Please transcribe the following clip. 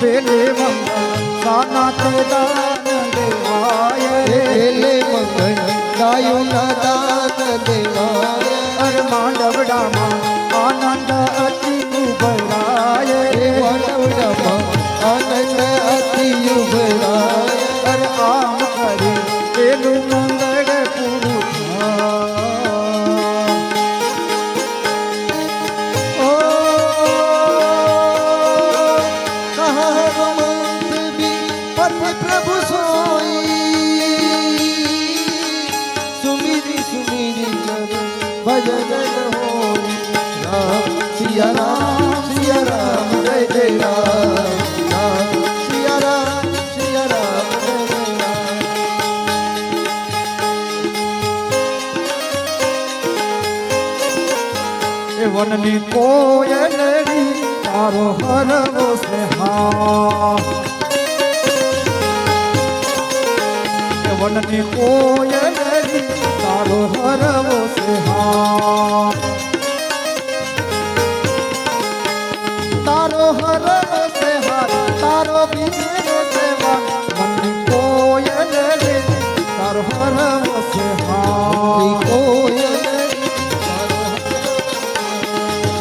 પેલું મંગલ સાના દાન દેવાય ગાયુના દાન દેવાય. અર માંડવડામાં આનંદ અતિ ઉભરાય. રે વડવડામાં આનંદ અતિ ઉભરાય. અર આમ કરી પેલું મંગળ પૂરું પ્રભુ સોઈ. ભજન રામ, સિયા રામ સિયા રામ, જય જય રામ. રામ, સિયા રામ સિયા રામ, જય જય વનની કોયલડી સ્નેહા તારો હરવો